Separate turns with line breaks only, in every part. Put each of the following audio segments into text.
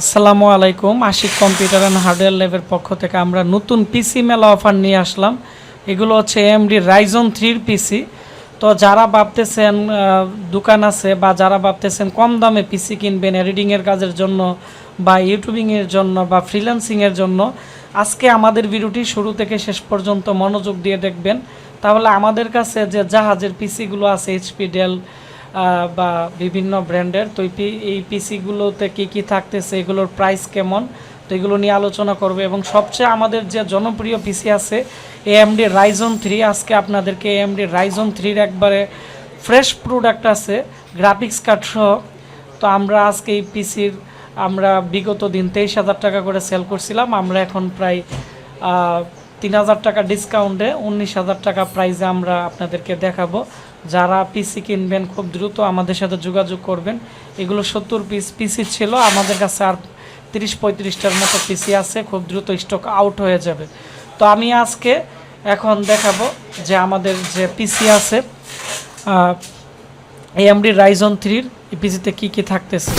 আসসালামু আলাইকুম। Ashiq computer and hardware ল্যাবের পক্ষ থেকে আমরা নতুন পিসি মেলা অফার নিয়ে আসলাম। এগুলো হচ্ছে এমডি রাইজন থ্রির পিসি তো যারা ভাবতেছেন দোকান আছে বা যারা ভাবতেছেন কম দামে পিসি কিনবেন এডিটিংয়ের কাজের জন্য বা ইউটিউবিংয়ের জন্য বা ফ্রিল্যান্সিংয়ের জন্য, আজকে আমাদের ভিডিওটি শুরু থেকে শেষ পর্যন্ত মনোযোগ দিয়ে দেখবেন। তাহলে আমাদের কাছে যে জাহাজের পিসিগুলো আছে এইচপি ডেল বা বিভিন্ন ব্র্যান্ডের, তো এই পিসিগুলোতে কী কী থাকতেছে, এগুলোর প্রাইস কেমন? তো এগুলো নিয়ে আলোচনা করবে। এবং সবচেয়ে আমাদের যে জনপ্রিয় পিসি আছে এএমডি রাইজন থ্রি আজকে আপনাদেরকে এ এএমডি রাইজন থ্রির একবারে ফ্রেশ প্রোডাক্ট আছে গ্রাফিক্স কার্ড সহ। তো আমরা আজকে এই পিসির, আমরা বিগত দিন তেইশ হাজার টাকা করে সেল করছিলাম, আমরা এখন প্রায় তিন হাজার টাকা ডিসকাউন্টে উনিশ হাজার টাকা প্রাইজে আমরা আপনাদেরকে দেখাবো। যারা পিসি কিনবেন, খুব দ্রুত আমাদের সাথে যোগাযোগ করবেন। এগুলো সত্তর পিস পিসি ছিল, আমাদের কাছে আর তিরিশ পঁয়ত্রিশটার মতো পিসি আছে, খুব দ্রুত স্টক আউট হয়ে যাবে। তো আমি আজকে এখন দেখাবো যে আমাদের যে পিসি আছে এমডি রাইজন থ্রির পিসিতে কী কী থাকতেছে।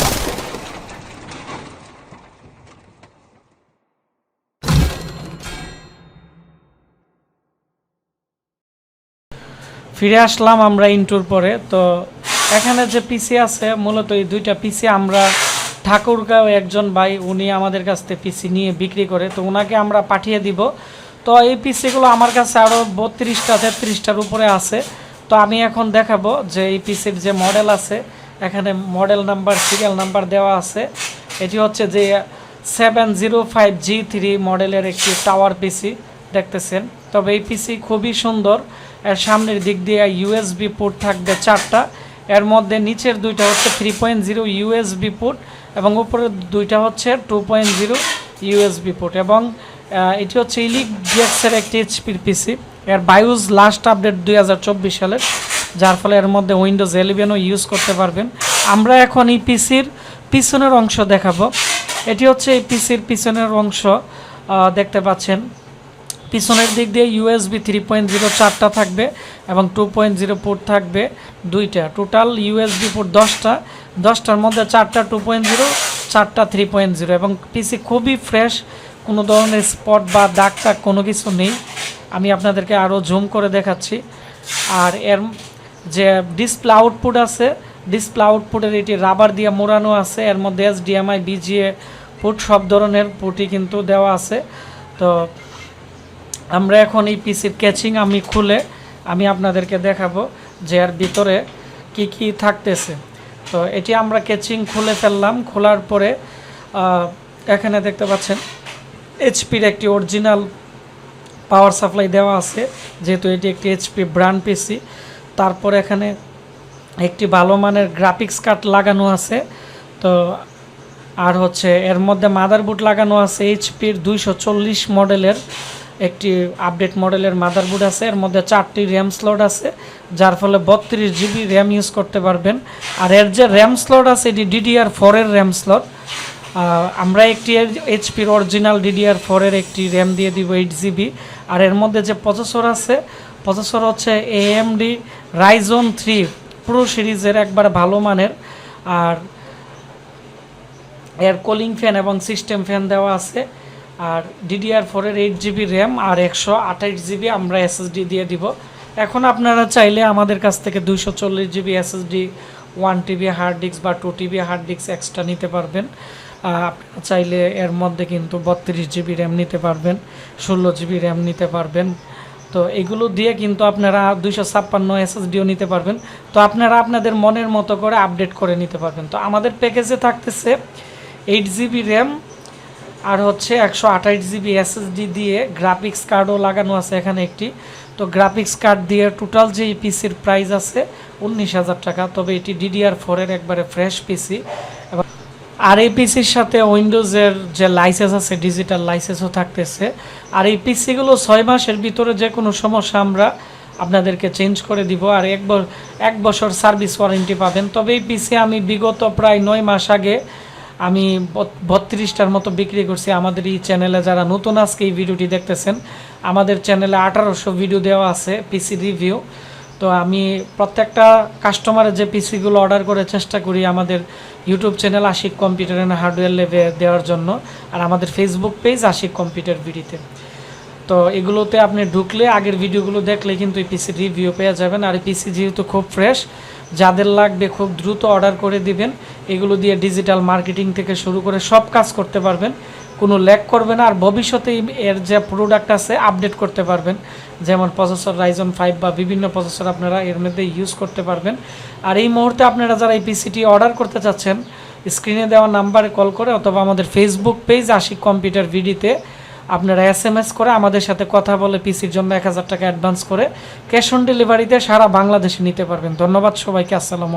ফিরে আসলাম আমরা ইন্টুর পরে। তো এখানে যে পিসি আছে, মূলত এই দুইটা পিসি আমরা ঠাকুরগাঁও একজন ভাই, উনি আমাদের কাছ থেকে পিসি নিয়ে বিক্রি করে। তো ওনাকে আমরা পাঠিয়ে দিব। তো এই পিসিগুলো আমার কাছে আরও বত্রিশটা, তেত্রিশটার উপরে আছে। তো আমি এখন দেখাবো যে এই পিসির যে মডেল আছে, এখানে মডেল নাম্বার, সিরিয়াল নাম্বার দেওয়া আছে। এটি হচ্ছে যে seven zero five G three মডেলের একটি টাওয়ার পিসি, দেখতেছেন। তবে এই পিসি খুবই সুন্দর। এর সামনের দিক দিয়ে ইউএসবি পোর্ট থাকবে চারটা। এর মধ্যে নিচের দুইটা হচ্ছে three point zero USB port এবং উপরের দুইটা হচ্ছে two point zero USB port এবং এটি হচ্ছে ইলিক ডিএক্সের একটি এইচপির পিসি এর বায়ুজ লাস্ট আপডেট দুই হাজার চব্বিশ সালের, যার ফলে এর মধ্যে উইন্ডোজ ইলেভেনও ইউজ করতে পারবেন। আমরা এখন এই পিসির পিছনের অংশ দেখাবো। এটি হচ্ছে এই পিসির পিছনের অংশ দেখতে পাচ্ছেন। পিছনের দিক দিয়ে ইউএসবি থ্রি পয়েন্ট জিরো চারটা থাকবে এবং টু পয়েন্ট জিরো পোর্ট থাকবে দুইটা। টোটাল ইউএসবি পোর্ট দশটা, দশটার মধ্যে চারটা টু পয়েন্ট জিরো চারটা থ্রি পয়েন্ট জিরো এবং পিসি খুবই ফ্রেশ কোনো ধরনের স্পট বা দাগ টাগ কোনো কিছু নেই। আমি আপনাদেরকে আরও জুম করে দেখাচ্ছি। আর এর যে ডিসপ্লে আউটপুট আছে ডিসপ্লে আউটপুটের এটি রাবার দিয়ে মোড়ানো আছে, এর মধ্যে এস ডিএমআই বিজিএ পুট সব ধরনের পুটই কিন্তু দেওয়া আছে। তো আমরা এখন এই পিসির ক্যাচিং আমি খুলে আমি আপনাদেরকে দেখাবো যে এর ভিতরে কি কি থাকতেছে। তো এটি আমরা ক্যাচিং খুলে ফেললাম, খোলার পরে এখানে দেখতে পাচ্ছেন, এইচপির একটি অরিজিনাল পাওয়ার সাপ্লাই দেওয়া আছে, যেহেতু এটি একটি এইচপি ব্র্যান্ড পিসি। তারপর এখানে একটি ভালো মানের গ্রাফিক্স কার্ড লাগানো আছে। তো আর হচ্ছে এর মধ্যে মাদারবোর্ড লাগানো আছে, এইচপির দুইশো চল্লিশ মডেলের একটি আপডেট মডেলের মাদারবোর্ড আছে। এর মধ্যে চারটি র্যাম স্লট আছে, যার ফলে বত্রিশ জিবি র্যাম ইউজ করতে পারবেন। আর এর যে র্যাম স্লট আছে, এটি ডিডিআর ফোরের র্যাম স্লট আমরা একটি এইচপির অরিজিনাল ডিডিআর ফোরের একটি র্যাম দিয়ে দিব এইট জিবি আর এর মধ্যে যে প্রসেসর আছে প্রসেসর হচ্ছে এএমডি রাইজন থ্রি প্রো সিরিজের একবার ভালো মানের। আর এর কুলিং ফ্যান এবং সিস্টেম ফ্যান দেওয়া আছে। আর ডিডিআর ফোরের এইট জিবি র্যাম আর একশো আঠাশ জিবি আমরা এসএসডি দিয়ে দিব। এখন আপনারা চাইলে আমাদের কাছ থেকে দুইশো চল্লিশ GB SSD one TB hard disk বা two TB hard disk extra নিতে পারবেন। আপনারা চাইলে এর মধ্যে কিন্তু বত্রিশ জিবি র্যাম নিতে পারবেন, ষোলো জিবি র্যাম নিতে পারবেন। তো এগুলো দিয়ে কিন্তু আপনারা দুইশো ছাপ্পান্ন এসএসডিও নিতে পারবেন। তো আপনারা আপনাদের মনের মতো করে আপডেট করে নিতে পারবেন। তো আমাদের প্যাকেজে থাকতেছে এইট জিবি র্যাম আর হচ্ছে একশো আঠাশ জিবি এসএসডি দিয়ে গ্রাফিক্স কার্ডও লাগানো আছে এখানে একটি। তো গ্রাফিক্স কার্ড দিয়ে টোটাল যে পিসির প্রাইস আছে উনিশ হাজার টাকা, তবে এটি ডিডিআর ফোরের একবারে ফ্রেশ পিসি আর এই পিসির সাথে উইন্ডোজের যে লাইসেন্স আছে ডিজিটাল লাইসেন্সও থাকতেছে। আর এই পিসিগুলো ছয় মাসের ভিতরে যে কোনো সমস্যা আমরা আপনাদেরকে চেঞ্জ করে দিব। আর এক এক বছর সার্ভিস ওয়ারেন্টি পাবেন। তবে এই পিসি আমি বিগত প্রায় নয় মাস আগে আমি বত- বত্রিশটার মতো বিক্রি করছি। আমাদের এই চ্যানেলে যারা নতুন আজকে এই ভিডিওটি দেখতেছেন, আমাদের চ্যানেলে আঠারোশো ভিডিও দেওয়া আছে পিসি রিভিউ তো আমি প্রত্যেকটা কাস্টমারের যে পিসিগুলো অর্ডার করে চেষ্টা করি আমাদের YouTube channel Ashik computer and hardware level দেওয়ার জন্য, আর আমাদের ফেসবুক পেজ আশিক কম্পিউটার বিডিতে তো এগুলোতে আপনি ঢুকলে আগের ভিডিওগুলো দেখলে কিন্তু এই পিসির রিভিউ পেয়ে যাবেন। আর এই পিসি যেহেতু খুব ফ্রেশ যাদের লাগবে খুব দ্রুত অর্ডার করে দিবেন। এগুলো দিয়ে ডিজিটাল মার্কেটিং থেকে শুরু করে সব কাজ করতে পারবেন। কোনো ল্যাক করবে না। আর ভবিষ্যতে এর যে প্রোডাক্ট আছে আপডেট করতে পারবেন। যেমন প্রসেসর রাইজন ফাইভ বা বিভিন্ন প্রসেসর আপনারা এর মধ্যে ইউজ করতে পারবেন। আর এই মুহূর্তে আপনারা যারা এই পিসিটি অর্ডার করতে চাচ্ছেন স্ক্রিনে দেওয়া নাম্বারে কল করে অথবা আমাদের ফেসবুক পেজ আশিক কম্পিউটার ভিডিতে আপনারা এস এম এস করে আমাদের সাথে কথা বলে পিসির জন্য এক হাজার টাকা অ্যাডভান্স করে ক্যাশ অন ডেলিভারিতে সারা বাংলাদেশে নিতে পারবেন। ধন্যবাদ সবাইকে, আসসালামু